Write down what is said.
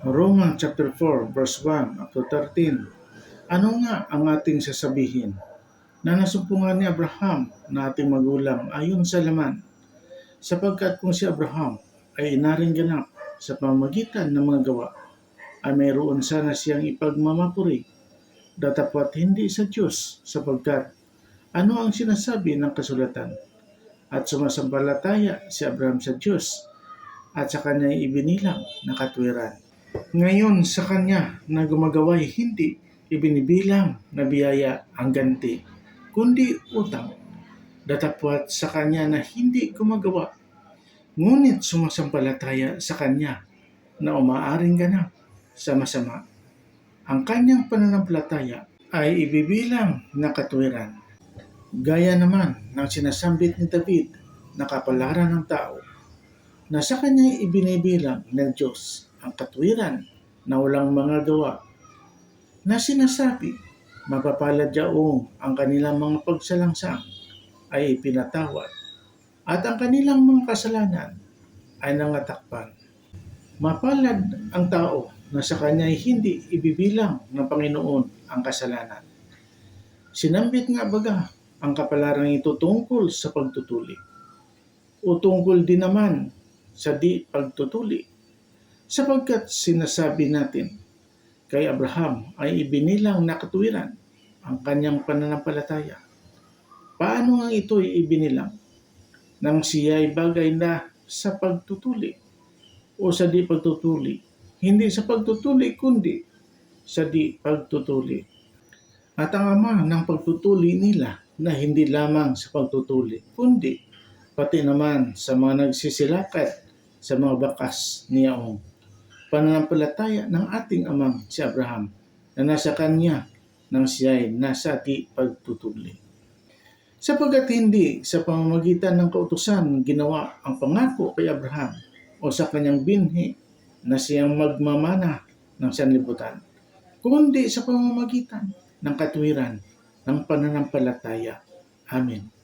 Romans chapter 4 verse 1 up to 13. Ano nga ang ating sasabihin? Na nasumpungan ni Abraham na ating magulang ayon sa laman. Sapagkat kung si Abraham ay inaring ganap sa pamamagitan ng mga gawa, ay mayroon sana siyang ipagmamapuri datapwat hindi sa Diyos sapagkat ano ang sinasabi ng kasulatan? At sumasampalataya si Abraham sa Diyos at sa kanya ibinilang na katwiran. Ngayon sa kanya na gumagaway hindi ibinibilang na biyaya ang ganti, kundi utang. Datapwat sa kanya na hindi gumagawa, ngunit sumasampalataya sa kanya na umaaring ganap sa masama. Ang kanyang pananampalataya ay ibibilang na katwiran. Gaya naman ng sinasambit ni David na kapalaran ng tao na sa kanya ibinibilang ng Diyos ang katwiran na walang mga gawa na sinasabi mapapalad yaong ang kanilang mga pagsalangsang ay ipinatawad at ang kanilang mga kasalanan ay nangatakpan. Mapalad ang tao na sa kanya ay hindi ibibilang ng Panginoon ang kasalanan. Sinambit nga baga ang kapalaran ito tungkol sa pagtutuli o tungkol din naman sa di pagtutuli sapagkat sinasabi natin kay Abraham ay ibinilang na katuwiran ang kanyang pananampalataya. Paano nga ito ibinilang? Nang siya ay bagay na sa pagtutuli o sa di pagtutuli. Hindi sa pagtutuli kundi sa di pagtutuli. At ang ama ng pagtutuli nila na hindi lamang sa pagtutuli kundi pati naman sa mga nagsisilakat sa mga bakas niyaong pananampalataya ng ating amang si Abraham na nasa kanya nang siya ay nasa di pagtutuli. Sapagat hindi sa pamamagitan ng kautusan ginawa ang pangako kay Abraham o sa kanyang binhi na siyang magmamana ng sanlibutan, kundi sa pamamagitan ng katwiran ng pananampalataya. Amen.